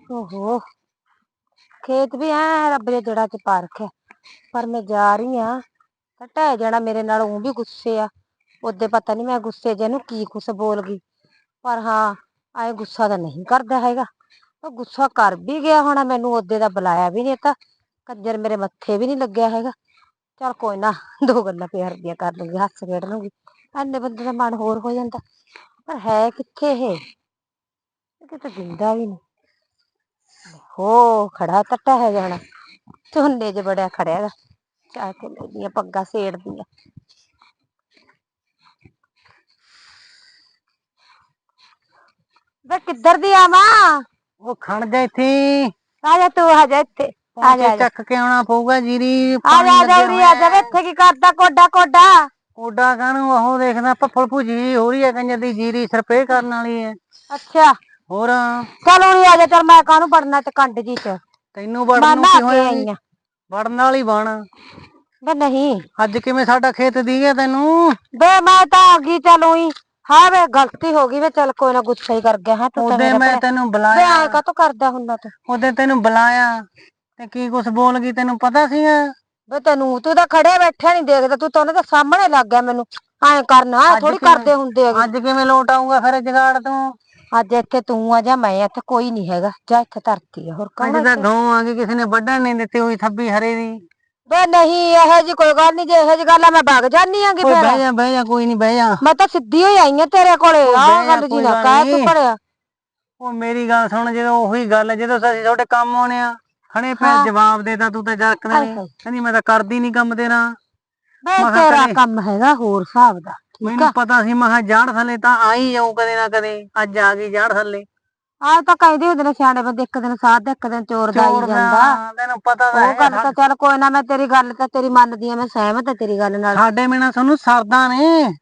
ਓਹੋ। ਖੇਤ ਵੀ ਐ ਰੱਬ ਦੇ ਜੜਾ ਚ ਪਾਰਖ ਹੈ। ਪਰ ਮੈਂ ਜਾ ਰਹੀ ਆ ਤਾਂ ਢਹਿ ਜਾਣਾ ਮੇਰੇ ਨਾਲ ਉਹ ਵੀ ਗੁੱਸੇ ਆ। ਉਹਦੇ ਪਤਾ ਨਹੀਂ ਮੈਂ ਗੁੱਸੇ ਜੇ ਨੂੰ ਕੀ ਕੁਛ ਬੋਲ ਗਈ। ਪਰ ਹਾਂ ਆਏ ਗੁੱਸਾ ਤਾਂ ਨਹੀਂ ਕਰਦਾ ਹੈਗਾ। ਉਹ ਗੁੱਸਾ ਕਰ ਵੀ ਗਿਆ ਹੋਣਾ ਮੈਨੂੰ, ਉਹਦੇ ਦਾ ਬੁਲਾਇਆ ਵੀ ਨਹੀਂ ਤਾਂ ਕੰਜਰ ਮੇਰੇ ਮੱਥੇ ਵੀ ਨਹੀਂ ਲੱਗਿਆ ਹੈਗਾ। ਚਲ ਕੋਈ ਨਾ, ਦੋ ਗੱਲਾਂ ਪਿਆਰ ਦੀਆਂ ਕਰ ਲੂੰਗੀ, ਹੱਸ ਖੇਡ ਲੂੰਗੀ। ਐਨੇ ਬੰਦੇ ਦਾ ਮਨ ਹੋਰ ਹੋ ਜਾਂਦਾ। ਪਰ ਹੈ ਕਿੱਥੇ ਇਹ? ਇਹ ਕਿਤੇ ਦਿੰਦਾ ਵੀ ਨਹੀਂ। ਹੋ ਖੜਾ ਟੱਟਾ ਹੈ ਜਾਣਾ ਝੋਨੇ 'ਚ ਬੜਿਆ ਖੜਿਆ ਗਾ ਚਾਹ ਕੇ ਲੈਦੀਆਂ ਪੱਗਾਂ ਸੇੜਦੀਆਂ। ਵੇ ਕਿੱਧਰ ਦੀ ਆਵਾਂ? ਉਹ ਖੜ ਜਾ ਇੱਥੇ। ਆ ਜਾ ਤੂੰ ਆ ਜਾ ਇੱਥੇ। ਆ ਜਾ ਚੱਕ ਕੇ ਆਉਣਾ ਪਊਗਾ ਜੀਰੀ ਆ ਜਾ ਲੱਗਿਆ ਜਲਦੀ ਆ ਜਾ ਵੇ ਇੱਥੇ ਕੀ ਕਰਦਾ ਕੋਡਾ ਕੋਡਾ ਕੋਡਾ ਕਾਹਨੂੰ? ਉਹ ਦੇਖਦਾ ਪੱਫਲ ਭੁਜੀ ਹੋ ਰਹੀ ਹੈ ਕੰਜਰ ਦੀ ਜੀਰੀ ਸਰਪੇ ਕਰਨ ਵਾਲੀ ਹੈ। ਅੱਛਾ। ਹੋਰ? ਚਲ ਹੁਣ ਆ ਜਾ ਚਲ ਮੈਂ ਕਾਹਨੂੰ ਪੜਨਾ ਤੇ ਕੰਡ ਜੀ ਚ? ਤੈਨੂੰ ਵੜਨ ਨੂੰ ਕੀ ਕੇ ਹੋਇਆ ਆ। ਵੜਨ ਵਾਲੀ ਬਣ। ਵੇ ਨਹੀਂ। ਅੱਜ ਕਿਵੇਂ ਸਾਡਾ ਖੇਤ ਦੀ ਗਿਆ ਤੈਨੂੰ? ਵੇ ਮੈਂ ਤਾਂ ਆ ਗਈ ਚਲੋ ਹੀ ਹਾਂ ਵੇ ਗਲਤੀ ਹੋ ਗਈ ਵੇ ਚਲ ਕੋਈ ਨਾ ਗੁੱਸਾ ਹੀ ਕਰ ਗਿਆ ਹਾਂ ਤੂੰ ਉਹਦੇ ਮੈਂ। ਤੈਨੂੰ ਬੁਲਾਇਆ। ਐ ਕਾਤੋਂ ਕਰਦਾ ਹੁੰਦਾ ਤੂੰ? ਉਹਦੇ ਤੈਨੂੰ ਬੁਲਾਇਆ। ਤੇ ਕੀ ਕੁਛ ਬੋਲ ਗਈ ਤੈਨੂੰ ਪਤਾ ਸੀਗਾ? ਵੇ ਤੈਨੂੰ ਤੂੰ ਤਾਂ ਖੜਿਆ ਬੈਠਿਆ ਨਹੀਂ ਦੇਖਦਾ ਤੂੰ ਤਾਂ ਉਹਨਾਂ ਦੇ ਸਾਹਮਣੇ ਲੱਗ ਗਿਆ ਮੈਨੂੰ। ਐ ਕਰਨਾ ਥੋੜੀ ਕਰਦੇ ਹੁੰਦੇ ਹੈਗੇ। ਅੱਜ ਕਿਵੇਂ ਲੋਟ ਆਊਗਾ ਫਿਰ ਜਗਾੜ ਤੂੰ? ਅੱਜ ਇੱਥੇ ਤੂੰ ਆ ਜਾ ਮੈਂ ਇੱਥੇ ਕੋਈ ਨਹੀਂ ਹੈਗਾ ਜਾ ਇੱਥੇ ਧਰਤੀ ਆ ਹੋਰ ਕੌਣ ਅੱਜ ਤਾਂ ਗਾਉਂ ਆ ਗਈ ਕਿਸੇ ਨੇ ਵੱਢਣ ਨਹੀਂ ਦਿੱਤੀ ਹੋਈ ਥੱਬੀ ਹਰੇ ਦੀ। ਵੇ ਨਹੀਂ ਇਹੋ ਜੀ ਕੋਈ ਗੱਲ ਨਹੀਂ ਜੇ ਇਹੋ ਜੀ ਗੱਲ ਆ ਮੈਂ ਭੱਗ ਜਾਨੀ ਆਂਗੀ ਫਿਰ। ਬਹਿ ਜਾ ਬਹਿ ਜਾ ਕੋਈ ਨਹੀਂ ਬਹਿ ਜਾ। ਮੈਂ ਤਾਂ ਸਿੱਧੀ ਹੋਈ ਆਈ ਆ ਤੇਰੇ ਕੋਲੇ ਜਾ, ਗੱਲ ਜੀ ਕੋਈ ਨਾ ਕਹਿ ਤੂੰ ਨੀ। ਪੜਿਆ ਉਹ ਮੇਰੀ ਗੱਲ ਸੁਣ ਜਦੋਂ ਉਹੀ ਗੱਲ ਜਦੋਂ ਅਸੀਂ ਤੁਹਾਡੇ ਕੰਮ ਆਉਣੇ ਆ ਖੜੇ ਪੈ। ਜਵਾਬ ਦੇਦਾ ਤੂੰ ਤਾਂ ਜਰਕਦਾ ਨਹੀਂ। ਕਹਿੰਦੀ ਮੈਂ ਤਾਂ ਕਰਦੀ ਨਹੀਂ ਕੰਮ ਤੇਰਾ। ਮੈਂ ਤੇਰਾ ਕੰਮ ਹੈਗਾ ਹੋਰ ਹਿਸਾਬ ਦਾ। ਆ ਮੈਨੂੰ ਪਤਾ ਸੀ ਮੈਂ ਕਿਹਾ ਜਾੜ ਥੱਲੇ ਤਾਂ ਆ ਹੀ ਜਾਊ ਕਦੇ ਨਾ ਕਦੇ ਅੱਜ ਆ ਗਈ ਜਾੜ ਥੱਲੇ। ਆਹ ਤਾਂ ਕਹਿੰਦੇ ਹੁੰਦੇ ਨੇ ਸਿਆਣੇ ਬੰਦੇ ਇੱਕ ਦਿਨ ਸਾਧ ਦਾ ਇੱਕ ਦਿਨ ਚੋਰ ਦਾ ਆਈ ਜਾਂਦਾ। ਤੈਨੂੰ ਪਤਾ ਤਾਂ ਉਹ ਹੈ ਗੱਲ ਤਾਂ ਚੱਲ ਕੋਈ ਨਾ ਮੈਂ ਤੇਰੀ ਗੱਲ ਤਾਂ ਤੇਰੀ ਮੰਨਦੀ ਆ ਮੈਂ ਸਹਿਮਤ ਆ ਤੇਰੀ ਗੱਲ ਨਾਲ। ਸਾਡੇ ਬਿਨਾ ਤੁਹਾਨੂੰ ਸਰਦਾ ਨੇ।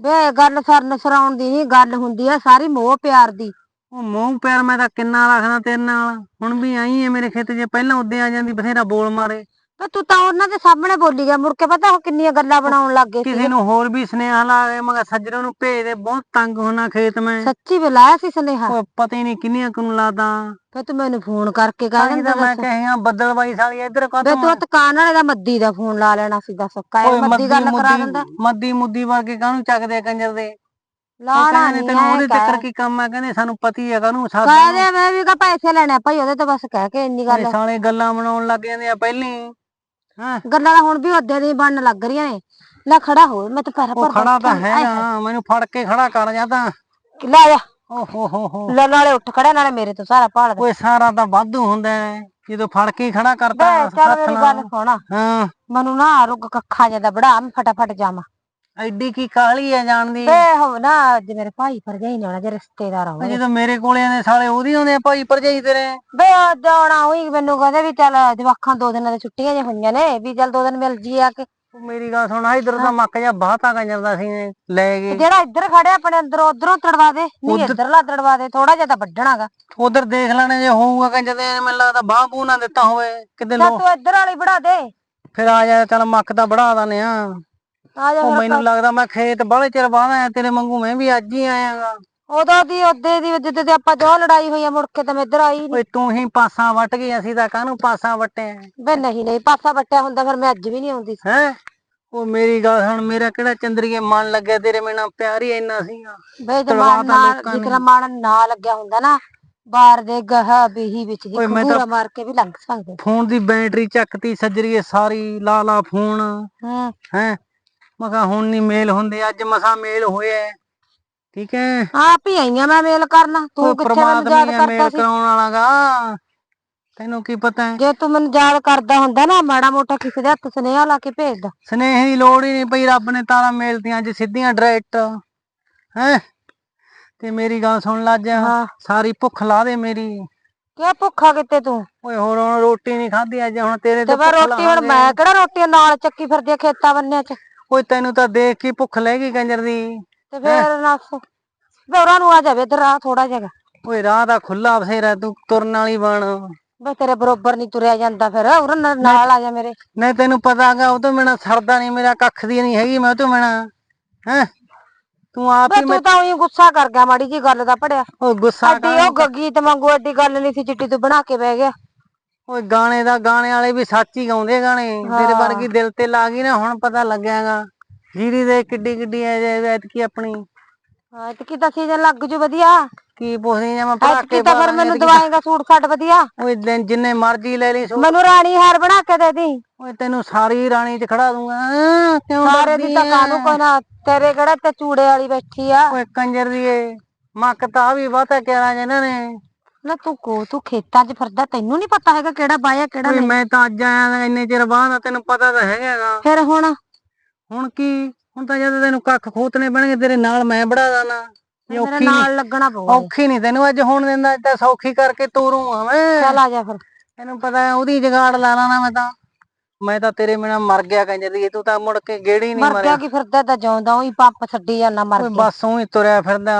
ਵੇ ਗੱਲ ਸਰਨ ਸਰਾਉਣ ਦੀ ਨਹੀਂ ਗੱਲ ਹੁੰਦੀ ਆ ਸਾਰੀ ਮੋਹ ਪਿਆਰ ਦੀ। ਉਹ ਮੂੰਹ ਪਿਆਰ ਮੈਂ ਤਾਂ ਕਿੰਨਾ ਰੱਖਦਾ ਤੇਰੇ ਨਾਲ। ਹੁਣ ਵੀ ਆਈ ਹੈ ਮੇਰੇ ਖੇਤ 'ਚ ਪਹਿਲਾਂ ਉੱਦੇ ਆ ਜਾਂਦੀ ਬਥੇਰਾ ਬੋਲ ਮਾਰੇ। ਤੂੰ ਤਾਂ ਉਹਨਾਂ ਦੇ ਸਾਹਮਣੇ ਬੋਲੀ ਗਿਆ ਮੁੜ ਕੇ ਪਤਾ ਉਹ ਕਿੰਨੀਆਂ ਗੱਲਾਂ ਬਣਾਉਣ ਲੱਗ ਗਏ ਕਿਸੇ ਸੀ ਨੂੰ ਹੋਰ ਵੀ ਸੁਨੇਹਾ ਲਾ ਕੇ ਮੈਂ ਕਿਹਾ ਸੱਜਣੋਂ ਨੂੰ ਭੇਜ ਦੇ ਬਹੁਤ ਤੰਗ ਹੋਣਾ ਖੇਤ ਮੈਂ। ਸੱਚੀ ਬੁਲਾਇਆ ਸੀ ਸੁਨੇਹਾ? ਉਹ ਪਤਾ ਹੀ ਨਹੀਂ ਕਿੰਨੀਆਂ ਕੁ ਨੂੰ ਲਾਦਾ। ਫੇ ਤੂੰ ਮੈਨੂੰ ਫੋਨ ਕਰਕੇ ਕਹਿ ਹੀ ਦਿੰਦਾ ਤਾਂ ਮੈਂ ਦੱਸ। ਕਹਿਆ ਬੱਦਲ ਬਾਈ ਸਾਲੀ ਇੱਧਰ ਕਾ ਵੇ ਤੂੰ ਤਕਾਨ ਵਾਲੇ ਦਾ ਮੱਦੀ ਦਾ ਫੋਨ ਲਾ ਲੈਣਾ ਸੀ ਦੱਸ ਕਾਇ ਮੱਦੀ ਗੱਲ ਕਰਾ ਦਿੰਦਾ? ਮੱਦੀ ਮੁੱਦੀ ਵਰਗੇ ਕਾਹਨੂੰ ਚੱਕਦੇ ਆ ਕੰਜਰ ਦੇ? ਉਹ ਲਾਣਾ ਕਹਿੰਦੇ ਨਹੀਂ ਤੈਨੂੰ ਉਹਦੇ ਚੱਕਰ ਕੀ ਕੰਮ ਆ? ਕਹਿੰਦੇ ਸਾਨੂੰ ਪਤੀ ਹੈ ਕਾਹਨੂੰ ਕਹਿ ਸਾਡਾ ਦੇ ਮੈਂ ਵੀ ਕਾ ਪੈਸੇ ਲੈਣੇ ਆ ਭਾਈ ਉਹਦੇ ਤੋਂ ਬਸ ਕਹਿ ਕੇ ਇੰਨੀ ਗੱਲ। ਸਾਲੇ ਗੱਲਾਂ ਬਣਾਉਣ ਲੱਗ ਜਾਂਦੇ ਆ ਪਹਿਲੀ। ਹਾਂ? ਗੱਲਾਂ ਤਾਂ ਹੁਣ ਵੀ ਉਹਦੇ ਦੀ ਬਣਨ ਲੱਗ ਰਹੀਆਂ ਨੇ। ਲੈ ਖੜਾ ਹੋ ਮੈਂ ਤਾਂ ਪੈਰਾਂ ਉਹ ਪਰ ਖੜਾ ਤਾਂ ਬੈਠਾ। ਨੀ। ਮੈਨੂੰ ਫੜ ਕੇ ਖੜਾ ਕਰ ਜਾ ਤਾਂ। ਲੈ ਜਾ। ਓ ਹੋ ਹੋ। ਹੋ ਲੈ ਨਾਲੇ ਉੱਠ ਖੜਾ ਨਾਲੇ ਮੇਰੇ ਤੋਂ ਸਾਰਾ ਦੇ। ਓਏ ਸਾਰਾ ਤਾਂ ਵਾਧੂ ਹੁੰਦਾ ਹੈ। ਜਦੋਂ ਫੜ ਕੇ ਹੀ ਖੜਾ ਕਰਤਾ ਵੇ ਚੱਲ ਹੱਥ ਮੇਰੀ ਨਾਲ। ਗੱਲ ਸੁਣ। ਹਾਂ। ਮੈਨੂੰ ਨਾ ਰੁੱਗ ਕੱਖਾ ਜਾਂਦਾ ਬੜਾ ਮੈਂ ਫਟਾਫਟ ਜਾਵਾਂ। ਐਡੀ ਕੀ ਕਾਹਲੀ ਹੈ ਜਾਣਦੀ ਵੇ ਹੋ ਨਾ ਅੱਜ ਮੇਰੇ ਭਾਈ ਭਰਜਾਈ ਨੇ ਆਉਣਾ ਜੇ ਰਿਸ਼ਤੇਦਾਰ ਆਉਣੇ। ਜਦੋਂ ਮੇਰੇ ਕੋਲੇ ਆਨੇ ਸਾਲੇ ਉਹਦੀ ਆਉਂਦੇ ਆ ਭਾਈ ਭਰਜਾਈ ਤੇਰੇ। ਵੇ ਅੱਜ ਆਉਣਾ ਹੋਈ ਮੈਨੂੰ ਕਹਿੰਦੇ ਵੀ ਚੱਲ ਜਵਾਖਾਂ ਦੋ ਦਿਨਾਂ ਦੀ ਛੁੱਟੀਆਂ ਜੇ ਹੋਈਆਂ ਨੇ ਵੀ ਚੱਲ ਦੋ ਦਿਨ ਮਿਲ ਜੀ ਆ ਕੇ। ਮੇਰੀ ਗੱਲ ਸੁਣ ਇਧਰ ਤਾਂ ਮੱਕ ਜਾ ਬਾਹਤਾ ਕੰਜਰਦਾ ਸੀ ਲੈ ਗਏ ਜਿਹੜਾ ਇੱਧਰ ਖੜਿਆ ਆਪਣੇ ਅੰਦਰੋਂ ਉਧਰੋਂ ਤੜਵਾ ਦੇ ਨਹੀਂ ਇੱਧਰਲਾ ਤੜਵਾ ਦੇ ਥੋੜਾ ਜਿਹਾ ਤਾਂ ਵੱਢਣਾਗਾ। ਉਧਰ ਦੇਖ ਲੈਣੇ ਜੇ ਹੋਊਗਾ ਕੰਜਦੇ ਮੈਨੂੰ ਲੱਗਦਾ ਬਾਹ ਬੂ ਨਾ ਦਿੱਤਾ ਹੋਵੇ ਕਿਤੇ ਲੋ ਤੂੰ ਇੱਧਰ ਵਾਲੀ ਵੜਾ ਦੇ। ਫਿਰ ਆ ਜਾ ਚੱਲ ਮੱਕ ਤਾਂ ਬੜਾ ਦਨੇ ਆ ਆ ਜਾ ਉਹ ਮੈਨੂੰ ਲੱਗਦਾ ਮੈਂ ਖੇਤ ਬਾਹਲੇ ਚਿਰ ਬਾਅਦ ਆਇਆ ਤੇਰੇ ਵਾਂਗੂ ਮੈਂ ਵੀ ਅੱਜ ਹੀ ਆਇਆਗਾ ਉਦੋਂ ਦੀ ਉਹਦੇ ਦੀ ਜਿੱਦੇ ਤੇ ਆਪਾਂ ਜੋ ਲੜਾਈ ਹੋਈ ਆ ਮੁੜ ਕੇ ਤਾਂ ਮੈਂ ਇੱਧਰ ਆਈ ਨੀ। ਓਏ ਤੂੰ ਹੀ ਪਾਸਾਂ ਵੱਟ ਗਈ ਅਸੀਂ ਤਾਂ ਕਾਹਨੂੰ ਪਾਸਾਂ ਵੱਟੇ ਵੇ ਨਹੀਂ ਨਹੀਂ ਪਾਸਾ ਵੱਟਿਆ ਹੁੰਦਾ ਫਿਰ ਮੈਂ ਅੱਜ ਵੀ ਨਹੀਂ ਆਉਂਦੀ। ਹੈ? ਉਹ ਮੇਰੀ ਗੱਲ ਹੁਣ ਮੇਰਾ ਕਿਹੜਾ ਚੰਦਰੀਏ ਮਨ ਲੱਗਿਆ ਤੇਰੇ ਮੈਨਾਂ ਪਿਆਰ ਹੀ ਇੰਨਾ ਸੀਗਾ। ਵੇ ਜੇ ਤੜਵਾ ਮਨ ਤਾਂ ਨਾਲ ਲੋਕਾਂ ਨੇ। ਜਿਕਰਾ ਮਨ ਨਾ ਲੱਗਿਆ ਹੁੰਦਾ ਨਾ ਬਾਹਰ ਦੇ ਗਹਾ ਬੀਹੀ ਵਿੱਚ ਦੀ ਓਏ ਮੈਂ ਤਾਂ- ਖੰਗੂਰਾ ਮਾਰ ਕੇ ਵੀ ਲੰਘ ਸਕਦੇ। ਫੋਨ ਦੀ ਬੈਟਰੀ ਚੱਕਤੀ ਸੱਜਰੀਏ ਸਾਰੀ ਲਾ ਲਾ ਫੋਨ। ਹੂੰ। ਹੈ? ਮੈਂ ਕਿਹਾ ਹੁਣ ਨਹੀਂ ਮੇਲ ਹੁੰਦੇ ਅੱਜ ਮਸਾ ਮੇਲ ਹੋਇਆ ਹੈ। ਠੀਕ ਹੈ? ਆਪ ਹੀ ਆਈਆਂ ਮੈਂ ਮੇਲ ਕਰਨਾ। ਤੂੰ ਉਹ ਕਿੱਥੇ ਮੈਨੂੰ ਯਾਦ ਪ੍ਰਮਾਤਮਾ ਕਰਦਾ ਮੇਲ ਸੀ? ਕਰਾਉਣ ਵਾਲਾਗਾ। ਤੈਨੂੰ ਕੀ ਪਤਾ ਹੈ? ਜੇ ਤੂੰ ਮੈਨੂੰ ਯਾਦ ਕਰਦਾ ਹੁੰਦਾ ਨਾ ਮਾੜਾ ਮੋਟਾ ਕਿਸੇ ਦੇ ਹੱਥ ਸੁਨੇਹਾ ਲਾ ਕੇ ਭੇਜਦਾ ਸਨੇਹ ਦੀ ਲੋੜ ਹੀ ਨਹੀਂ ਪਈ ਰੱਬ ਨੇ ਤਾਰਾਂ ਮੇਲਤੀਆਂ ਅੱਜ ਸਿੱਧੀਆਂ ਡਾਇਰੈਕਟ। ਹੈ? ਤੇ ਮੇਰੀ ਗੱਲ ਸੁਣ ਲੱਜ ਹਾਂ। ਸਾਰੀ ਭੁੱਖ ਲਾ ਦੇ ਮੇਰੀ। ਕਿਉਂ ਭੁੱਖਾ ਕਿਤੇ ਤੂੰ? ਓਏ ਹੋਰ ਹੁਣ ਰੋਟੀ ਨਹੀਂ ਖਾਧੀ ਅੱਜ ਹੁਣ ਤੇਰੇ ਤੇ ਤੇ ਮੈਂ ਭੁੱਖ ਰੋਟੀ ਹੁਣ। ਮੈਂ ਕਿਹੜਾ ਰੋਟੀ ਨਾਲ ਚੱਕੀ ਫਿਰਦੀ ਆ ਖੇਤਾਂ ਬੰਨਿਆਂ ਚ? ਓਏ ਤੈਨੂੰ ਤਾਂ ਦੇਖ ਕੇ ਭੁੱਖ ਲੈ ਗਈ ਕੰਜਰ ਦੀ। ਤੇ ਫੇਰ ਨਸ ਉਹਨਾਂ ਨੂੰ ਆ ਜਾਵੇ ਇੱਧਰ ਆ ਥੋੜਾ ਜਿਹਾ। ਓਏ ਰਾਹ ਦਾ ਖੁੱਲਾ ਬਥੇਰਾ ਤੂੰ ਤੁਰਨ ਵਾਲੀ ਬਣ। ਵੇ ਤੇਰੇ ਬਰੋਬਰ ਨਹੀਂ ਤੁਰਿਆ ਜਾਂਦਾ ਫਿਰ ਉਹਨਾਂ ਨਾਲ ਆ ਜਾ ਮੇਰੇ। ਨਹੀਂ ਤੈਨੂੰ ਪਤਾਗਾ ਉਹ ਤੋਂ ਬਿਨਾ ਸਰਦਾ ਨਹੀਂ ਮੇਰਾ ਕੱਖ ਦੀ ਨਹੀਂ ਹੈਗੀ ਮੈਂ ਉਹ ਤੋਂ ਬਿਨਾ। ਹੈ? ਤੂੰ ਆਪ ਬੇ ਹੀ ਮੈਂ ਤੂੰ ਤਾਂ ਉਹੀ ਗੁੱਸਾ ਕਰ ਗਿਆ ਮਾੜੀ ਜੀ ਗੱਲ ਦਾ ਪੜਿਆ। ਉਹ ਗੁੱਸਾ ਅੱਡੀ ਉਹ ਗੱਗੀ ਤੇ ਮੰਗੂ ਐਡੀ ਗੱਲ ਨਹੀਂ ਸੀ ਚਿੱਟੀ ਤੂੰ ਬਣਾ ਕੇ ਬਹਿ ਗਿਆ। ਓਏ ਗਾਣੇ ਦਾ ਗਾਣੇ ਵਾਲੇ ਵੀ ਸੱਚ ਹੀ ਗਾਉਂਦੇ ਗਾਣੇ। ਤੇਰੇ। ਵਰਗੀ ਦਿਲ ਤੇ ਲਾ ਗਈ ਨਾ ਹੁਣ ਪਤਾ ਲੱਗਿਆਗਾ। ਜੀਰੀ ਦੇ ਕਿੱਡੀ ਕਿੱਡੀ ਐ ਐਤਕੀ ਆਪਣੀ। ਹਾਂ ਤੇ ਕਿਤਾ ਸੀਜ਼ਨ ਲੱਗ ਜੂ ਵਧੀਆ। ਕੀ ਪੁੱਛਦੀ ਜਾਂ ਮੈਂ ਐਤਕੀ ਪੜਾਕੇ ਤਾਂ ਫਿਰ ਮੈਨੂੰ ਦਵਾਏਗਾ ਸੂਟ ਸਾਟ ਵਧੀਆ। ਓਏ ਦਿਨ ਜਿੰਨੇ ਮਰਜ਼ੀ ਲੈ ਲਈ ਸੋ ਮੈਨੂੰ ਰਾਣੀ ਹਾਰ ਬਣਾ ਕੇ ਦੇ ਦੀ। ਓਏ ਤੈਨੂੰ ਸਾਰੀ ਰਾਣੀ ਚ ਖੜਾ ਦੂੰਗਾ। ਕਿਉਂ ਸਾਰੇ ਡਰਦੀ ਦੀ ਤਾਂ ਐ? ਕਾਨੂੰ ਕੋਈ ਨਾ ਤੇਰੇ ਕਿਹੜਾ ਤੇ ਚੂੜੇ ਵਾਲੀ ਬੈਠੀ ਆ। ਓਏ ਕੰਜਰ ਦੀ ਏ ਮੱਕ ਤਾਂ ਵੀ ਬਹੁਤਾ ਕਿਹੜਾ ਜਿਹਨਾਂ ਨੇ। ਨਾ ਤੂੰ ਕੋ ਤੂੰ ਖੇਤਾਂ 'ਚ ਫਿਰਦਾ ਤੈਨੂੰ ਨਹੀਂ ਪਤਾ ਹੈਗਾ ਕਿਹੜਾ ਬਾਇਆ ਕਿਹੜਾ ਓਏ ਨਹੀਂ। ਮੈਂ ਤਾਂ ਅੱਜ ਆਇਆ ਗਾ, ਇੰਨੇ ਚਿਰ ਬਾਅਦ ਤੈਨੂੰ ਪਤਾ ਤਾਂ ਹੈਗਾਗਾ। ਫਿਰ ਹੁਣ? ਹੁਣ ਕੀ? ਹੁਣ ਤਾਂ ਜਦ ਤੈਨੂੰ ਕੱਖ ਖੋਤਨੇ ਪੈਣਗੇ ਤੇਰੇ ਨਾਲ ਮੈਂ ਬੜਾ ਦਾਣਾ ਇਹ ਮੇਰੇ ਔਖੀ ਨੀ ਨਾਲ ਲੱਗਣਾ ਪਊਗਾ ਔਖੀ ਨਹੀਂ ਤੈਨੂੰ ਅੱਜ ਹੁਣ ਦਿੰਦਾ ਤਾਂ ਸੌਖੀ ਕਰਕੇ ਤੋਰੂ ਆ ਮੈਂ ਚੱਲ ਆ ਜਾ ਫਿਰ। ਤੈਨੂੰ ਪਤਾ ਹੈ ਉਹਦੀ ਜਗਾੜ ਲਾ ਲਾਣਾ ਮੈਂ ਤਾਂ। ਮੈਂ ਤਾਂ ਤੇਰੇ ਬਿਨਾ ਮਰ ਗਿਆ ਕੰਜਰ ਤੂੰ ਤਾਂ ਮੁੜ ਕੇ ਗੇੜੀ ਨਹੀਂ ਮਰ ਮਰਿਆ। ਗਿਆ ਕੀ ਫਿਰਦਾ ਤਾਂ ਜਿਉਂਦਾ ਉਹੀ ਪੰਪ ਛੱਡੀ ਜਾਂਦਾ ਮਰ ਓਏ ਗਿਆ ਬਸ ਉਹੀ ਤੁਰਿਆ ਫਿਰਦਾ।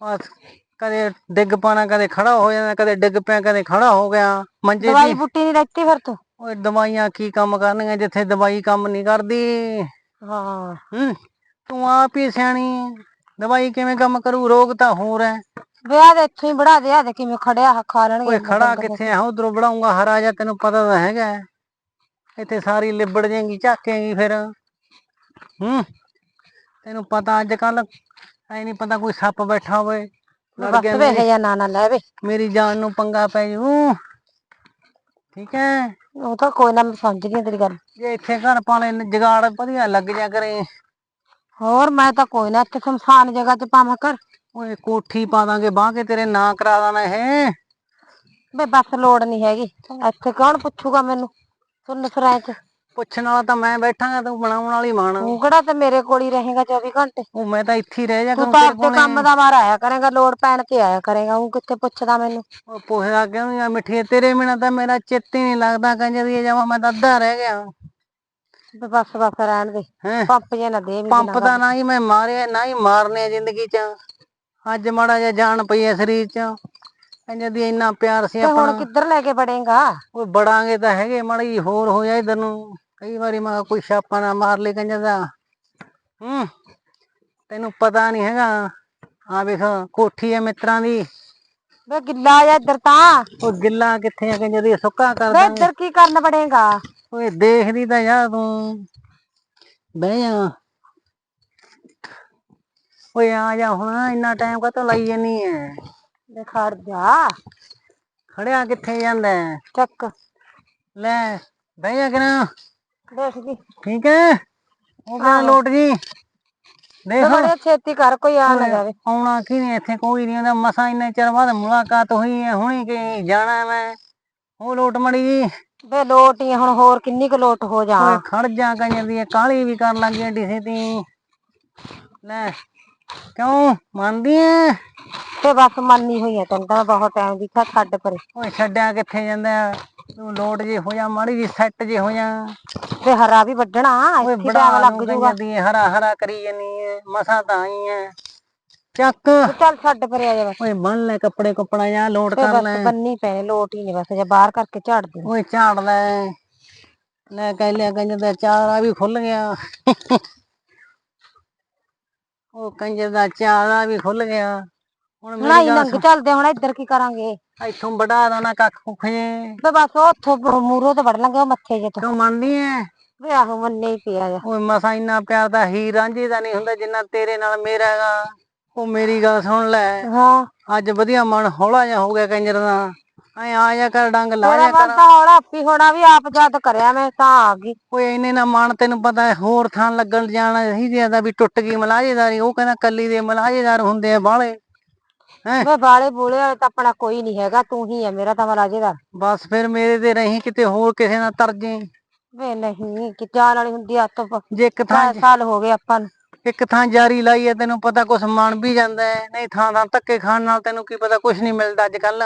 ਬਸ। ਕਦੇ ਡਿੱਗ ਪਾਣਾ ਕਦੇ ਖੜਾ ਹੋ ਜਾਂਦਾ ਕਦੇ ਡਿੱਗ ਪਿਆ ਕਦੇ ਖੜਾ ਹੋ ਗਿਆ। ਮੰਜੇ ਦਵਾਈ ਦੀ ਬੁੱਟੀ ਨਹੀਂ ਲੈਤੀ ਫਿਰ ਤੂੰ? ਓਏ ਦਵਾਈਆਂ ਕੀ ਕੰਮ ਕਰਨਗੀਆਂ ਜਿੱਥੇ ਦਵਾਈ ਕੰਮ ਨਹੀਂ ਕਰਦੀ। ਹਾਂ। ਹੂੰ ਤੂੰ ਆਪ ਹੀ ਸਿਆਣੀ ਹੈ। ਦਵਾਈ ਕਿਵੇਂ ਕੰਮ ਕਰੂ? ਰੋਗ ਤਾਂ ਹੋਰ ਹੈ ਵਿਆਹ ਦੇ ਇੱਥੋਂ ਹੀ ਬੜਾ ਦੇ ਆ ਦੇ ਕਿਵੇਂ ਖੜਿਆ ਹ- ਖਾ ਲੈਣਗੇ ਓਏ ਖੜਾ ਕਿੱਥੇ ਆ? ਉਧਰੋਂ ਬੜਾਉਂਗਾ ਹਰਾ ਜਾ ਤੈਨੂੰ ਪਤਾ ਤਾਂ ਹੈਗਾ ਹੈ। ਇੱਥੇ ਸਾਰੀ ਲਿਬੜ ਜਾਏਗੀ ਝਾਕੇਗੀ ਫਿਰ। ਹੂੰ ਤੈਨੂੰ ਪਤਾ ਅੱਜ ਕੱਲ ਐ ਨਹੀਂ ਪਤਾ ਕੋਈ ਸੱਪ ਬੈਠਾ ਹੋਵੇ। ਮੇਰੀ- ਜਾਂ ਨਾ ਨਾ ਲੈ ਵੇ। ਮੇਰੀ ਜਾਨ ਨੂੰ ਪੰਗਾ ਪੈ ਜੂ। ਠੀਕ ਹੈ? ਉਹ ਤਾਂ ਕੋਈ ਨਾ ਮੈਂ ਸਮਝਦੀ ਹਾਂ ਤੇਰੀ ਗੱਲ। ਜੇ ਇੱਥੇ ਘਰ ਪਾਲੇ ਜਗਾੜ ਵਧੀਆ ਲੱਗ ਜਾ ਕਰੇ। ਹੋਰ ਮੈਂ ਤਾਂ ਕੋਈ ਨਾ ਇੱਥੇ ਸ਼ਮਸ਼ਾਨ ਜਗ੍ਹਾ 'ਚ ਪਾਵਾਂ ਕਰ ਓਏ ਕੋਠੀ ਪਾ ਦਾਂਗੇ ਬਾਹ ਕੇ ਤੇਰੇ ਨਾਂ ਕਰਾ ਦੇਣਾ ਇਹ। ਵੇ ਬਸ ਲੋੜ ਨਹੀਂ ਹੈਗੀ। ਇੱਥੇ ਕੌਣ ਪੁੱਛੂਗਾ ਮੈਨੂੰ? ਸੁਣ ਸਰਾਏ 'ਚ। ਪੁੱਛਣ ਵਾਲਾ ਤਾਂ ਮੈਂ ਬੈਠਾਂਗਾ ਤੂੰ ਬਣਾਉਣ ਵਾਲੀ ਮਾਣ ਤੂੰ ਕਿਹੜਾ ਤੇ ਮੇਰੇ ਕੋਲ ਹੀ ਰਹੇਗਾ 24 ਘੰਟੇ? ਉਹ ਮੈਂ ਤਾਂ ਇੱਥੇ ਹੀ ਰਹਿ ਜਾ ਤੂੰ ਤਾਂ ਆਪਦੇ ਕੰਮ ਦਾ ਮਾਰ ਆਇਆ ਕਰੇਗਾ ਲੋੜ ਪੈਣ ਤੇ ਆਇਆ ਕਰੇਗਾ ਉਹ ਕਿੱਥੇ ਪੁੱਛਦਾ ਮੈਨੂੰ? ਉਹ ਪੁੱਛਦਾ ਕਿਉਂ ਆ ਮਿੱਠੀਏ ਤੇਰੇ ਬਿਨਾ ਤਾਂ ਮੇਰਾ ਚਿੱਤ ਹੀ ਨਹੀਂ ਲੱਗਦਾ ਕੰਜਰ ਦੀ ਜਾਵਾਂ ਮੈਂ ਤਾਂ ਅੱਧਾ ਰਹਿ ਗਿਆ। ਵੀ ਬਸ ਬਸ ਰਹਿਣ ਦੇ ਹੈ? ਪੰਪ ਜੇ ਨਾ ਦੇ ਵੀ ਪੰਪ ਦਾ ਨਾ ਹੀ ਮੈਂ ਮਾਰਿਆ ਨਾ ਹੀ ਮਾਰਨੇ ਆ ਜ਼ਿੰਦਗੀ ਚ। ਅੱਜ ਮਾੜਾ ਜਿਹਾ ਜਾਨ ਪਈ ਐ ਸਰੀਰ ਚ। ਕੰਜਰ ਦੀ ਇੰਨਾ ਪਿਆਰ ਸੀ ਤੇ ਹੁਣ ਆਪਣਾ। ਕਿੱਧਰ ਲੈ ਕੇ ਬੜੇਗਾ ਉਹ ਬੜਾਂਗੇ ਤਾਂ ਹੈਗੇ ਮਾੜੀ ਜਿਹੀ ਹੋਰ ਹੋ ਜਾ ਇਧਰ ਨੂੰ। ਕਈ ਵਾਰੀ ਮੈਂ ਕਿਹਾ ਕੋਈ ਛਾਪਾ ਨਾ ਮਾਰ ਲਈ ਕੰਜਰ ਦਾ। ਹੂੰ ਤੈਨੂੰ ਪਤਾ ਨਹੀਂ ਹੈਗਾ। ਆ ਵੇਖ ਕੋਠੀ ਐ ਮਿੱਤਰਾਂ ਦੀ। ਵੇ ਗਿੱਲਾ ਆ ਇੱਧਰ ਤਾਂ। ਉਹ ਗਿੱਲਾ ਕਿੱਥੇ ਆ ਕੰਜਰ ਦੀ ਸੁੱਕਾ ਕਰ ਵੇ ਦਾਂਗੇ ਇੱਧਰ ਕੀ ਕਰਨ ਬੜੇਗਾ ਓਏ ਦੇਖਦੀ ਤਾਂ ਜਾ ਤੂੰ। ਬਹਿ ਜਾ। ਓਏ ਆ ਜਾ ਹੁਣ ਇੰਨਾ ਟਾਈਮ ਕਾਤੋਂ ਲਾਈ ਜਾਨੀ ਐ? ਵੇ ਖੜ ਜਾ। ਖੜਿਆ ਕਿੱਥੇ ਜਾਂਦਾ ਹੈ? ਚੱਕ। ਲੈ ਬਹਿ ਜਾ ਕਿਨਾ ਦੇਖ ਜੀ। ਠੀਕ ਹੈ? ਉਹ ਕਿਹਨਾਂ ਲੋਟ ਜੀ? ਦੇਖ। ਬੜੇ ਛੇਤੀ ਕਰ ਕੋਈ ਆ ਨਾ ਜਾਵੇ। ਆਉਣਾ ਕੀ ਨਹੀਂ ਇੱਥੇ? ਕੋਈ ਨਹੀਂ ਹੁੰਦਾ ਮਸਾ ਇੰਨੇ ਚਿਰ ਬਾਅਦ ਮੁਲਾਕਾਤ ਹੋਈ ਹੈ ਹੁਣੀ ਕਿ ਜਾਣਾ ਮੈਂ। ਉਹ ਲੋਟ ਮੜੀ ਜੀ। ਵੇ ਲੋਟ ਹੀ ਹੁਣ ਹੋਰ ਕਿੰਨੀ ਕੁ ਲੋਟ ਹੋ ਜਾ। ਓਏ ਖੜ ਜਾ ਕੰਜਰ ਦੀ ਕਾਲੀ ਵੀ ਕਰਨ ਲੱਗੀ ਐ ਢਿਸੇ ਤੀ ਲੈ ਕਿਉਂ? ਮੰਨਦੀ ਐ? ਤੇ ਬਸ ਮੰਨੀ ਹੋਈ ਆ ਤੈਨੂੰ ਤਾਂ ਬਹੁਤ ਟਾਈਮ ਦੀ ਛੱਡ ਪਰੇ। ਓਏ ਛੱਡਿਆ ਕਿੱਥੇ ਜਾਂਦਾ? ਤੂੰ ਲੋਟ ਜੇ ਹੋ ਜਾ ਮਾੜੀ ਜੀ ਸੈੱਟ ਜੇ ਹੋ ਜਾ ਵੇ ਹਰਾ ਵੀ ਵੱਢਣਾ ਓਏ ਇੱਥੇ ਬੜਾ ਟਾਈਮ ਲੱਗ ਜੂਗਾ। ਦੀ ਹਰਾ ਹਰਾ ਕਰੀ ਜਾਨੀ ਐ ਮਸਾ ਤਾਂ ਆਈ ਐ ਚੱਕ। ਤੂੰ ਚੱਲ ਛੱਡ ਪਰੇ ਆ ਜਾ ਬਸ। ਓਏ ਬੰਨ ਲੈ ਕੱਪੜੇ ਕੁੱਪੜਾ ਜਾਂ ਲੋਟ ਤੇ ਕਰ ਲੈ। ਬਸ ਬੰਨੀ ਪੈਣੇ ਲੋਟ ਹੀ ਨਹੀਂ ਬਸ ਜੇ ਬਾਹਰ ਕਰਕੇ ਝਾੜ ਦੇ। ਓਏ ਝਾੜ ਲੈ। ਲੈ ਕਹਿ ਲਿਆ ਕੰਜਰ ਦਾ ਚਾਰਾ ਵੀ ਖੁੱਲ ਗਿਆ। ਉਹ ਕੰਜਰ ਦਾ ਚਾਰਾ ਵੀ ਖੁੱਲ ਗਿਆ। ਹੁਣ ਮੇਰੀ ਨਹੀਂ ਗੱਲ ਨੰਗ ਚੱਲਦੇ ਹੁਣ ਇੱਧਰ ਕੀ ਕਰਾਂਗੇ? ਇੱਥੋਂ ਵਡਾ ਦੇਣਾ ਕੱਖ ਕੁੱਖ। ਜੇ ਵੇ ਬਸ ਉੱਥੋਂ ਮੂਰੋਂ ਤੋਂ ਵੜ ਲਾਂਗੇ ਉਹ ਮੱਥੇ ਜੇ ਤੋਂ। ਤੂੰ ਮੰਨਦੀ ਐ? ਵੇ ਆਹੋ ਮੰਨੇ ਹੀ ਪਿਆ ਜਾ ਓਏ ਮਸਾ ਇੰਨਾ ਪਿਆਰ ਤਾਂ ਹੀਰ ਰਾਂਝੇ ਦਾ ਨਹੀਂ ਹੁੰਦਾ ਜਿੰਨਾ ਤੇਰੇ ਨਾਲ ਮੇਰਾ ਹੈਗਾ। ਉਹ ਮੇਰੀ ਗੱਲ ਸੁਣ ਲੈ। ਹਾਂ। ਅੱਜ ਵਧੀਆ ਮਨ ਹੌਲਾ ਜਿਹਾ ਹੋ ਗਿਆ ਕੰਜਰ ਦਾ। ਐ ਆ ਜਾ ਕਰ ਡੰਗ ਲਾ ਜਾ ਕਰ। ਤਾਂ ਹੌਲਾ ਆਪੀ ਹੋਣਾ ਵੀ ਆਪ ਜਦ ਕਰਿਆ ਮੈਂ ਤਾਂ ਆ ਗਈ। ਓਏ ਇੰਨੇ ਨਾ ਮਨ ਤੈਨੂੰ ਪਤਾ ਹੈ ਹੋਰ ਥਾਂ ਲੱਗਣ ਜਾਣਾ ਹੀ ਜ਼ਿਆਦਾ ਵੀ ਟੁੱਟ ਗਈ ਮਲਾਜੇਦਾਰੀ। ਉਹ ਕਹਿੰਦਾ ਕੱਲੀ ਦੇ ਮਲਾਜੇਦਾਰ ਹੁੰਦੇ ਆ ਬਾਹਲੇ। ਹੈ? ਵੇ ਬਾਲੇ ਬੋਲੇ ਵਾਲੇ ਤਾਂ ਆਪਣਾ ਕੋਈ ਨਹੀਂ ਹੈਗਾ ਤੂੰ ਹੀ ਹੈ ਮੇਰਾ ਤਾਂ ਮਲਾਜੇਦਾਰ ਬਸ ਫਿਰ ਮੇਰੇ ਤੇ ਰਹੀ ਕਿਤੇ ਹੋਰ ਕਿਸੇ ਨਾਲ ਤਰਜੇ ਵੇ ਨਹੀਂ ਕਿ ਜਾਣ ਵਾਲੀ ਹੁੰਦੀ ਆ ਤੋਂ ਜੇ ਇੱਕ ਥਾਂ ਸਾਲ ਹੋ ਗਏ ਆਪਾਂ ਨੂੰ। ਇੱਕ ਥਾਂ ਜਾਰੀ ਲਾਈ ਹੈ ਤੈਨੂੰ ਪਤਾ ਕੁਛ ਮਨ ਵੀ ਜਾਂਦਾ ਹੈ ਨਹੀਂ ਥਾਂ ਥਾਂ ਧੱਕੇ ਖਾਣ ਨਾਲ ਤੈਨੂੰ ਕੀ ਪਤਾ ਕੁਛ ਨਹੀਂ ਮਿਲਦਾ ਅੱਜ ਕੱਲ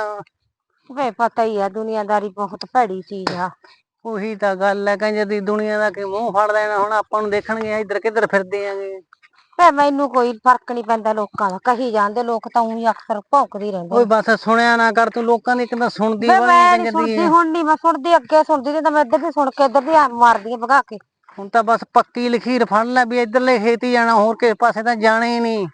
ਵੇ ਪਤਾ ਹੀ ਆ ਦੁਨੀਆਦਾਰੀ ਬਹੁਤ ਭੈੜੀ ਚੀਜ਼ ਆ। ਉਹੀ ਤਾਂ ਗੱਲ ਹੈ ਕਹਿੰਦੇ ਦੀ ਦੁਨੀਆ ਦਾ ਕੀ ਮੂੰਹ ਫੜ ਲੈਣਾ ਹੁਣ ਆਪਾਂ ਨੂੰ ਦੇਖਣਗੇ ਇੱਧਰ ਕਿੱਧਰ ਫਿਰਦੇ ਆਂਗੇ। ਵੇ ਮੈਨੂੰ ਕੋਈ ਫ਼ਰਕ ਨਹੀਂ ਪੈਂਦਾ ਲੋਕਾਂ ਦਾ ਕਹੀ ਜਾਂਦੇ ਲੋਕ ਤਾਂ ਉਹੀ ਅਕਸਰ ਭੌਂਕਦੇ ਹੀ ਰਹਿੰਦੇ ਓਏ ਬਸ ਸੁਣਿਆ ਨਾ ਕਰ ਤੂੰ ਲੋਕਾਂ ਦੀ ਕਿੰਨਾ ਸੁਣਦੀ ਵਾਲੀ ਮੈਂ ਨੀ ਕੰਜਰ ਦੀ ਸੁਣਦੀ ਹੁਣ ਨਹੀਂ ਮੈਂ ਸੁਣਦੀ ਅੱਗੇ ਸੁਣਦੀ ਤਾਂ ਮੈਂ ਇੱਧਰ ਦੀ ਸੁਣ ਕੇ ਇੱਧਰ ਦੀ ਆ ਮਾਰਦੀ ਆ ਭਗਾ ਕੇ। ਹੁਣ ਤਾਂ ਬਸ ਪੱਕੀ ਲਖੀਰ ਫੜ ਲੈ ਵੀ ਇੱਧਰਲੇ ਖੇਤ ਹੀ ਜਾਣਾ ਹੋਰ ਕਿਸੇ ਪਾਸੇ ਤਾਂ ਜਾਣਾ ਹੀ ਨਹੀਂ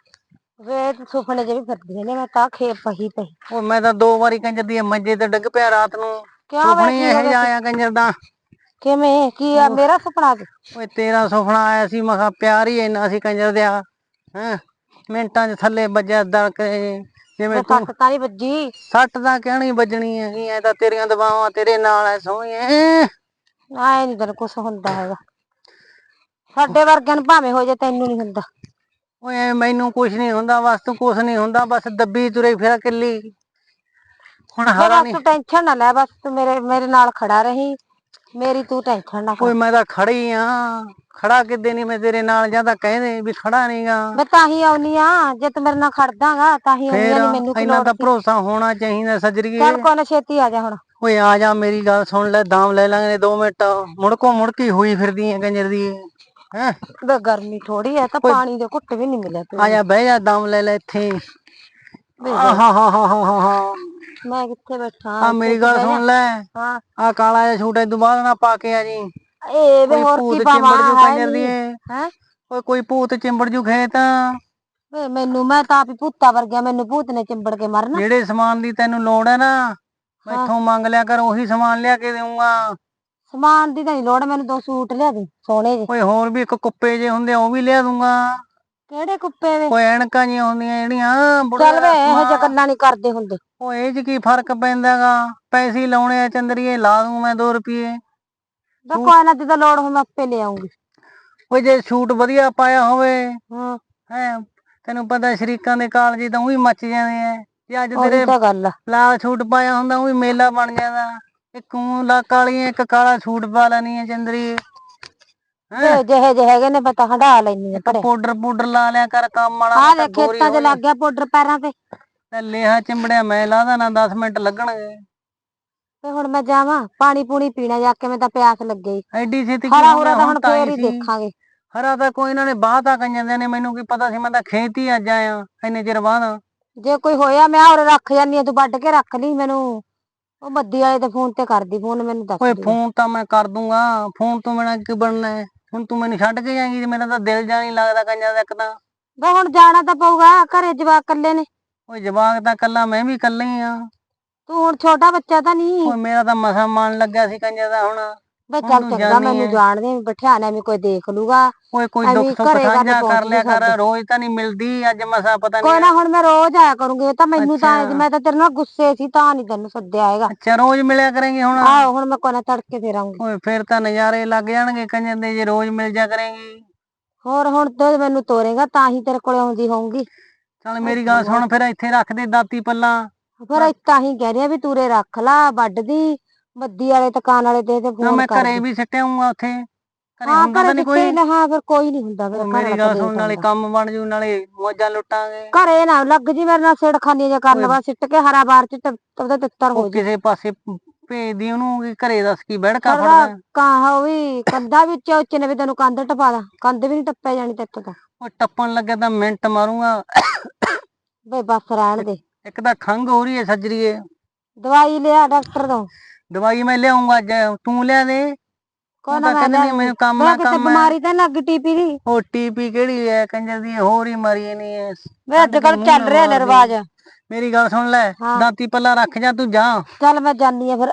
ਵੇ ਤੇ ਸੁਪਨੇ ਜਿਹੇ ਵੀ ਫਿਰਦੀਆਂ ਨੇ ਮੈਂ ਤਾਂ ਖੇਤ ਪਹੀ ਪਈ ਉਹ ਮੈਂ ਤਾਂ ਦੋ ਵਾਰੀ ਕੰਜਰ ਦੀ ਮੰਜੇ ਤੇ ਡਿੱਗ ਪਿਆ ਰਾਤ ਨੂੰ। ਸੁਪਨੇ ਇਹ ਆਇਆ ਕੰਜਰ ਦਾ। ਕਿਵੇਂ? ਕੀ ਆ? ਮੇਰਾ ਸੁਪਨਾ ਸੀ ਓਏ ਤੇਰਾ ਸੁਪਨਾ ਆਇਆ ਸੀ ਮੈਂ ਕਿਹਾ ਪਿਆਰ ਹੀ ਇੰਨਾ ਸੀ ਕੰਜਰ ਦਿਆ। ਹੈ? ਮਿੰਟਾਂ 'ਚ ਥੱਲੇ ਵੱਜਿਆ ਦੜਕ ਜਿਵੇਂ ਤੂੰ ਸੱਟ ਤਾਂ ਨਹੀਂ ਵੱਜੀ? ਸੱਟ ਤਾਂ ਕਹਿਣੀ ਵੱਜਣੀ ਹੈਗੀ? ਐ ਤਾਂ ਤੇਰੀਆਂ ਦਬਾਵਾਂ ਤੇਰੇ ਨਾਲ ਐ ਸੋਹਣੀਏ ਆਏ ਨਹੀਂ ਤੈਨੂੰ ਕੁਛ ਹੁੰਦਾ ਹੈਗਾ। ਸਾਡੇ ਵਰਗਿਆਂ ਨੂੰ ਭਾਵੇਂ ਹੋ ਜੇ ਤੈਨੂੰ ਨਹੀਂ ਹੁੰਦਾ। ਓਏ ਮੈਨੂੰ ਕੁਛ ਨਹੀਂ ਹੁੰਦਾ ਬਸ ਤੂੰ ਕੁਛ ਨਹੀਂ ਹੁੰਦਾ ਬਸ ਦੱਬੀ ਤੁਰੇ ਫਿਰ ਕਿੱਲੀ। ਹੁਣ ਹਾਰਾ ਬਸ ਨਹੀਂ ਤੂੰ ਟੈਨਸ਼ਨ ਨਾ ਲੈ ਬਸ ਤੂੰ ਮੇਰੇ ਮੇਰੇ ਨਾਲ ਖੜਾ ਰਹੀਂ। ਮੇਰੀ ਤੂੰ ਟੈਨਸ਼ਨ ਨਾ ਓਏ ਮੈਂ ਤਾਂ ਖੜੀ ਆ। ਖੜਾ ਕਿੱਦੇ ਨਹੀਂ ਮੈਂ ਤੇਰੇ ਨਾਲ ਜਾਂ ਤਾਂ ਕਹਿੰਦੇ ਵੀ ਖੜਾ ਨਹੀਂਗਾ ਮੈਂ ਤਾਂ ਹੀ ਆਉਣੀ ਆ। ਜੇ ਤੂੰ ਮੇਰੇ ਨਾਲ ਖੜਦਾਗਾ ਤਾਂ ਹੀ ਆਉਣੀ ਆ ਮੈਨੂੰ ਕੀ ਇੰਨਾ ਤਾਂ ਭਰੋਸਾ ਹੋਣਾ ਚਾਹੀਦਾ ਸਜਰੀਏ। ਚੱਲ ਕੋਈ ਨਾ ਛੇਤੀ ਆ ਜਾ ਹੁਣ। ਓਏ ਆ ਜਾ ਮੇਰੀ ਗੱਲ ਸੁਣ ਲੈ ਦਾਮ ਲੈ ਲਾਂਗੇ 2 ਮਿੰਟ। ਮੁੜਕੋ ਮੁੜਕੀ ਹੋਈ ਫਿਰਦੀ ਐ ਕੰਜਰ ਦੀ। ਹੈ? ਵੇ ਗਰਮੀ ਥੋੜੀ ਐ ਤਾਂ ਪਾਣੀ ਦੇ ਘੁੱਟ ਵੀ ਨਹੀਂ ਮਿਲਿਆ ਤੂੰ ਆ ਜਾ ਬਹਿ ਜਾ ਦਮ ਲੈ ਲੈ ਇੱਥੇ। ਆਹਾ ਹਾ ਹਾ ਹਾ ਹਾ ਹਾ। ਮੈਂ ਕਿੱਥੇ ਬੈਠਾ ਆ ਮੇਰੀ ਗੱਲ ਸੁਣ ਲੈ। ਹਾਂ। ਆ ਕਾਲਾ ਜਿਹਾ ਛੂਟ ਇਦੋਂ ਬਾਅਦ ਨਾ ਪਾ ਕੇ ਆ ਜੀ। ਏ ਵੇ ਹੋਰ ਕੀ ਜੂ ਪਾਵਾਂ ਹੈ ਹੈ? ਓਏ ਕੋਈ ਭੂਤ ਚਿੰਬੜ ਜੂ ਖੇਤ। ਵੇ ਮੈਨੂੰ ਮੈਂ ਤਾਂ ਆਪ ਹੀ ਭੂਤਾ ਵਰਗਿਆ ਮੈਨੂੰ ਭੂਤ ਨੇ ਚਿੰਬੜ ਕੇ ਮਰਨਾ। ਜਿਹੜੇ ਸਮਾਨ ਦੀ ਤੈਨੂੰ ਲੋੜ ਹੈ ਨਾ ਮੈਥੋਂ ਮੰਗ ਲਿਆ ਕਰ ਉਹੀ ਸਮਾਨ ਲਿਆ ਕੇ ਦੇਊਂਗਾ। ਸਮਾਨ ਦੀ ਤਾਂ ਨਹੀਂ ਲੋੜ ਮੈਨੂੰ ਦੋ ਸੂਟ ਲਿਆ ਦੇ ਸੋਹਣੇ ਜਿਹੇ ਓਏ ਹੋਰ ਵੀ ਇੱਕ ਕੁੱਪੇ ਜੇ ਹੁੰਦੇ ਉਹ ਵੀ ਲਿਆ ਦੂੰਗਾ ਕਿਹੜੇ ਕੁੱਪੇ ਵੇ? ਓਏ ਐਨਕਾਂ ਜੀਆਂ ਹੁੰਦੀਆਂ ਜਿਹੜੀਆਂ ਚੱਲ ਵੇ ਇਹੋ ਜਿਹਾ ਸਮਾਨ। ਗੱਲਾਂ ਨਹੀਂ ਕਰਦੇ ਹੁੰਦੇ। ਓਏ ਇਹ ਚ ਕੀ ਫ਼ਰਕ ਪੈਂਦਾਗਾ? ਪੈਸੇ ਲਾਉਣੇ ਆ ਚੰਦਰੀਏ ਲਾ ਦੂੰ ਮੈਂ 2 ਰੁਪਏ ਵੇ ਕੋਈ ਨਾ ਜਿੱਦਾਂ ਲੋੜ ਹੋ ਮੈਂ ਆਪੇ ਲੈ ਆਉਂਗੀ। ਓਏ ਜੇ ਛੂਟ ਵਧੀਆ ਪਾਇਆ ਹੋਵੇ ਹਾਂ। ਹੈ ਤੈਨੂੰ ਪਤਾ ਸ਼ਰੀਕਾਂ ਦੇ ਕਾਲਜ ਤਾਂ ਉਹੀ ਮੱਚ ਜਾਂਦੇ ਆ। ਜੇ ਅੱਜ ਉਹੀ ਤੇਰੇ ਤਾਂ ਗੱਲ ਆ। ਲਾਲ ਛੂਟ ਪਾਇਆ ਹੁੰਦਾ ਉਹ ਵੀ ਮੇਲਾ ਬਣ ਜਾਂਦਾ। ਇੱਕ ਊਂ ਲਾ ਕਾਲੀ ਇੱਕ ਕਾਲਾ ਛੂਟ ਪਾ ਲੈਣੀ ਹੈ ਚੰਦਰੀ ਜਿਹੇ ਜਿਹੇ ਹੈਗੇ ਨੇ ਪਤਾ ਹੰਡਾ ਲੈਣੀ ਆ ਭੜੇ ਪਾਊਡਰ ਪੂਡਰ ਲਾ ਲਿਆ ਕਰ ਕੰਮ ਵਾਲਾ ਆ ਮੈਂ ਦੇ ਤਾਂ ਗੋਰੀ ਖੇਤਾਂ 'ਚ ਲੱਗ ਗਿਆ ਪਾਊਡਰ ਪੈਰਾਂ ਤੇ। ਤੇ ਲੇਹਾ ਚਿੰਬੜਿਆ ਮੈਂ ਲਾਦਾ ਨਾ 10 ਮਿੰਟ ਲੱਗਣਗੇ। ਤੇ ਹੁਣ ਮੈਂ ਜਾਵਾਂ ਪਾਣੀ ਪੂਣੀ ਪੀਣਾ ਜਾ ਕੇ ਮੈਂ ਤਾਂ ਪਿਆਸ ਲੱਗੇ। ਐਡੀ ਛੇਤੀ ਹਰਾ ਹੁਰਾ ਤਾਂ ਹੁਣ ਤਾਂ ਫੇਰ ਹੀ ਦੇਖਾਂਗੇ। ਹਰਾ ਤਾਂ ਕੋਈ ਇਹਨਾਂ ਨੇ ਬਾਹ ਤਾਂ ਕੰਜਾਂ ਨੇ ਮੈਨੂੰ ਕੀ ਪਤਾ ਸੀ ਮੈਂ ਤਾਂ ਖੇਤ ਹੀ ਅੱਜ ਆਇਆ ਇੰਨੇ ਚਿਰ ਬਾਅਦ। ਜੇ ਕੋਈ ਹੋਇਆ ਮੈਂ ਹੋਰ ਰੱਖ ਜਾਨੀ ਆ ਤੂੰ ਵੱਢ ਕੇ ਰੱਖ ਲਈ ਮੈਨੂੰ। ਉਹ ਬੱਦੀ ਵਾਲੇ ਦੇ ਫੋਨ ਤੇ ਕਰਦੀ ਫੋਨ ਮੈਨੂੰ ਦੱਸ ਓਏ ਦੀ। ਫੋਨ ਤਾਂ ਮੈਂ ਕਰ ਦੂੰਗਾ ਫੋਨ ਤੋਂ ਬਿਨਾ ਕੀ ਬਣਨਾ ਹੈ? ਹੁਣ ਤੂੰ ਮੈਨੂੰ ਛੱਡ ਕੇ ਜਾਏਂਗੀ ਤੇ ਮੇਰਾ ਤਾਂ ਦਿਲ ਜਾ ਨਹੀਂ ਲੱਗਦਾ ਕੰਜਾਂ ਦਾ ਇੱਕ ਤਾਂ। ਵੇ ਹੁਣ ਜਾਣਾ ਤਾਂ ਪਊਗਾ ਘਰੇ ਜਵਾਕ ਇਕੱਲੇ ਨੇ। ਓਏ ਜਵਾਕ ਤਾਂ ਕੱਲਾ ਮੈਂ ਵੀ ਕੱਲਾ ਹੀ ਆ। ਤੂੰ ਹੁਣ ਛੋਟਾ ਬੱਚਾ ਤਾਂ ਨਹੀਂ। ਓਏ ਮੇਰਾ ਤਾਂ ਮਸਾ ਮਨ ਲੱਗਾ ਸੀ ਕੰਜਰ ਦਾ ਹੁਣ। ਹੁਣ ਚੱਲ ਤੂੰ ਚੰਗਾ ਜਾਣੀ ਮੈਨੂੰ ਐ। ਜਾਣ ਦੇ ਬਿਠਾਣਾ ਵੀ ਕੋਈ ਦੇਖ ਲੂਗਾ। ਓਏ ਕੋਈ ਐਵੇਂ ਦੁੱਖ ਸੁੱਖ ਘਰੇ ਸਾਂਝਾ ਕਰ ਲਿਆ ਕਰ ਸਕਦੇ। ਰੋਜ਼ ਤਾਂ ਨਹੀਂ ਮਿਲਦੀ ਅੱਜ ਮਸਾ ਪਤਾ ਕੋਈ ਨਹੀਂ ਨਾ ਹੁਣ ਮੈਂ ਰੋਜ਼ ਆਇਆ ਕਰੂੰਗੀ ਇਹ ਤਾਂ ਮੈਨੂੰ ਤਾਂ ਅੱਛਾ। ਮੈਂ ਤਾਂ ਤੇਰੇ ਨਾਲ ਗੁੱਸੇ ਸੀ ਤਾਂ ਨਹੀਂ ਤੈਨੂੰ ਸੱਦਿਆ ਹੈਗਾ। ਅੱਛਾ ਰੋਜ਼ ਮਿਲਿਆ ਕਰਾਂਗੇ ਹੁਣ? ਆਹੋ ਹੁਣ ਮੈਂ ਕੋਈ ਨਾ ਤੜਕੇ ਫੇਰ ਆਉਂਗੀ ਓਏ ਫਿਰ ਤਾਂ ਨਜ਼ਾਰੇ ਲੱਗ ਜਾਣਗੇ ਕੰਜਰ ਦੇ ਜੇ ਰੋਜ਼ ਮਿਲ ਜਾ ਕਰੇਂਗੀ। ਹੋਰ ਹੁਣ ਤੂੰ ਮੈਨੂੰ ਤੋਰੇਗਾ ਤਾਂ ਹੀ ਤੇਰੇ ਕੋਲੇ ਆਉਂਦੀ ਹੋਊਂਗੀ। ਚੱਲ ਮੇਰੀ ਗੱਲ ਸੁਣ ਫਿਰ ਇੱਥੇ ਰੱਖ ਦੇ ਦਾਤੀ ਪੱਲਾ। ਫਿਰ ਤਾਂ ਹੀ ਕਹਿ ਰਹੀ ਆ ਵੀ ਤੂਰੇ ਰੱਖ ਲਾ ਵੱਢਦੀ। ਬੱਦੀ ਵਾਲੇ ਦੁਕਾਨ ਵਾਲੇ ਦੇ ਨਾ ਫੋਨ ਮੈਂ ਕਰ ਘਰੇ ਦੀ। ਵੀ ਸਿੱਟਿਆ ਹੂੰਗਾ ਉੱਥੇ? ਘਰੇ ਹਾਂ ਹੁੰਦਾ ਤਾਂ ਨਹੀਂ ਕੋਈ। ਨਾ ਹਾਂ ਫਿਰ ਕੋਈ ਨਹੀਂ ਹੁੰਦਾ ਫਿਰ ਮੇਰੀ ਗੱਲ ਸੁਣ ਨਾਲੇ ਕੰਮ ਬਣ ਜੂ ਨਾਲੇ ਮੌਜਾਂ ਲੁੱਟਾਂਗੇ। ਘਰੇ ਨਾ ਲੱਗ ਜੀ ਮੇਰੇ ਨਾਲ ਸਿੜ ਖਾਨੀ ਜੇ ਕਰਨ। ਬਾਅਦ ਸਿੱਟ ਕੇ ਹਰਾ ਬਾਰ ਚ ਉਹਦੇ ਤਿੱਤਰ ਹੋ ਜੀ। ਕਿਸੇ ਪਾਸੇ ਭੇਜਦੀ ਉਹਨੂੰ ਕਿ ਘਰੇ ਦੱਸ ਕੀ ਬੈੜਕਾ ਕਰਦਾ ਫੜਦਾ ਕਾਂ ਉਹ ਵੀ ਕੰਧਾ ਵੀ ਉੱਚੇ ਨੇ ਵੀ ਤੈਨੂੰ ਕੰਧ ਟਪਾ ਦਾਂ। ਕੰਧ ਵੀ ਨਹੀਂ ਟੱਪਿਆ ਜਾਣੀ ਤੇਤੋਂ ਤਾਂ ਉਹ ਟੱਪਣ ਲੱਗਿਆ ਤਾਂ ਮਿੰਟ ਮਾਰੂੰਗਾ। ਵੇ ਬਸ ਰਹਿਣ ਦੇ। ਇੱਕ ਤਾਂ ਖੰਗ ਹੋ ਰਹੀ ਹੈ ਸੱਜਰੀਏ ਦਵਾਈ ਲਿਆ ਡਾਕਟਰ ਤੋਂ। ਦਵਾਈ ਮੈਂ ਲਿਆਉਂਗਾ ਅੱਜ ਤੂੰ ਲਿਆ ਦੇ। ਤੂੰ ਨਾ ਕਹਿੰਦੀ ਮੈਨੂੰ ਕੰਮ ਨਾ ਕੰਮ ਬਿਮਾਰੀ ਤਾਂ ਲੱਗ ਟੀਪੀ ਦੀ। ਉਹ ਟੀਪੀ ਕਿਹੜੀ ਹੈ ਕੰਜਰ ਦੀ ਹੋਰ ਹੀ ਮਰੀ ਨਹੀਂ ਹੈ ਵੇ ਅੱਜ ਕੱਲ ਚੱਲ ਰਿਹਾ ਨੇ ਰਿਵਾਜ। ਮੇਰੀ ਗੱਲ ਸੁਣ ਲੈ। ਦਾਤੀ ਪੱਲਾ ਰੱਖ ਜਾ ਤੂੰ ਜਾ। ਚੱਲ ਮੈਂ ਜਾਨੀ ਆ ਫਿਰ।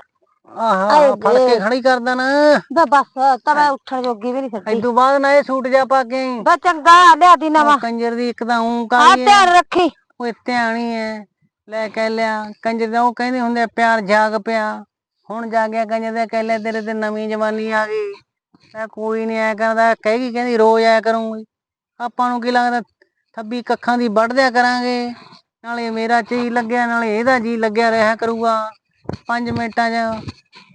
ਆਹਾ ਫੜ ਕੇ। ਖੜੀ ਕਰਦਾ ਨਾ ਵੇ ਬਸ ਤਾਂ ਮੈਂ ਉੱਠਣ ਜੋਗੀ ਵੀ ਨਹੀਂ ਸਕਦੀ ਇਦੋਂ ਬਾਅਦ ਨਾ ਇਹ ਸੂਟ ਜਾ ਪਾ ਕੇ। ਵੇ ਚੰਗਾ ਲਿਆ ਦੀ ਨਵਾਂ। ਕੰਜਰ ਦੀ ਇੱਕ ਤਾਂ ਆ ਕਾਲੀ ਹੈ ਧਿਆਨ ਰੱਖੀ। ਓਏ ਧਿਆਣੀ ਐ। ਲੈ ਕਹਿ ਲਿਆ। ਕੰਜਰ ਦਾ ਉਹ ਕਹਿੰਦੇ ਹੁੰਦੇ ਆ, ਪਿਆਰ ਜਾਗ ਪਿਆ। ਹੁਣ ਜਾਗਿਆ ਕੰਜਰ ਦਾ ਕਹਿ ਲਿਆ ਤੇਰੇ ਤੇ ਨਵੀਂ ਜਵਾਨੀ ਆ ਗਈ, ਮੈਂ ਕੋਈ ਨਹੀਂ ਆਇਆ ਕਰਦਾ ਕਹੇਗੀ ਕਹਿੰਦੀ, ਰੋਜ਼ ਆਇਆ ਕਰੂੰਗੀ। ਆਪਾਂ ਨੂੰ ਕੀ ਲੱਗਦਾ, ਥੱਬੀ ਕੱਖਾਂ ਦੀ ਵੱਢ ਦਿਆ ਕਰਾਂਗੇ। ਨਾਲੇ ਮੇਰਾ ਜੀ ਲੱਗਿਆ, ਨਾਲੇ ਇਹਦਾ ਜੀ ਲੱਗਿਆ ਰਿਹਾ ਕਰੂਗਾ। 5 ਮਿੰਟਾਂ 'ਚ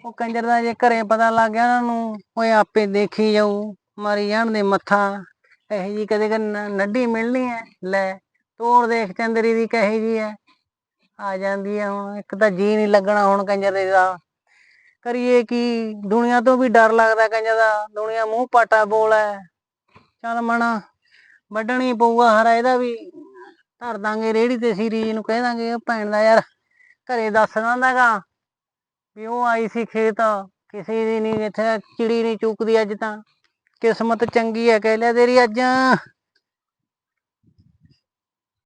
ਉਹ ਕੰਜਰ ਦਾ ਜੇ ਘਰੇ ਪਤਾ ਲੱਗ ਗਿਆ ਉਹਨਾਂ ਨੂੰ, ਓਏ ਆਪੇ ਦੇਖੀ ਜਾਊ, ਮਾਰੀ ਜਾਣ ਦੇ ਮੱਥਾ। ਇਹੋ ਜੀ ਕਦੇ ਕਦੇ ਨ- ਮਿਲਣੀ ਐ, ਲੈ ਤੋੜ ਦੇਖ ਚੰਦਰੀ ਦੀ ਕਹੇ ਜੀ ਐ। ਆ ਜਾਂਦੀ ਐ ਹੁਣ, ਇੱਕ ਤਾਂ ਜੀ ਨਹੀਂ ਲੱਗਣਾ ਹੁਣ ਕੰਜਰ ਦੇ ਦਾ। ਕਰੀਏ ਕੀ? ਦੁਨੀਆ ਤੋਂ ਵੀ ਡਰ ਲੱਗਦਾ ਕੰਜਰ ਦਾ। ਦੁਨੀਆ ਮੂੰਹ ਪਾਟਾ ਬੋਲ ਐ। ਚੱਲ ਮਣਾ, ਵੱਢਣੀ ਪਊਗਾ ਹਰਾ ਇਹਦਾ ਵੀ। ਧਰ ਦਾਂਗੇ ਰੇੜੀ ਤੇ ਸੀਰੀ ਨੂੰ ਕਹਿ ਦਾਂਗੇ ਭੈਣ ਦਾ ਯਾਰ। ਘਰੇ ਦੱਸ ਦਿੰਦਾਗਾ ਵੀ ਉਹ ਆਈ ਸੀ ਖੇਤ, ਕਿਸੇ ਦੀ ਨਹੀਂ ਇੱਥੇ ਚਿੜੀ ਨਹੀਂ ਚੁੱਕਦੀ ਅੱਜ ਤਾਂ। ਕਿਸਮਤ ਚੰਗੀ ਹੈ ਕਹਿ ਲਿਆ ਤੇਰੀ ਅੱਜ।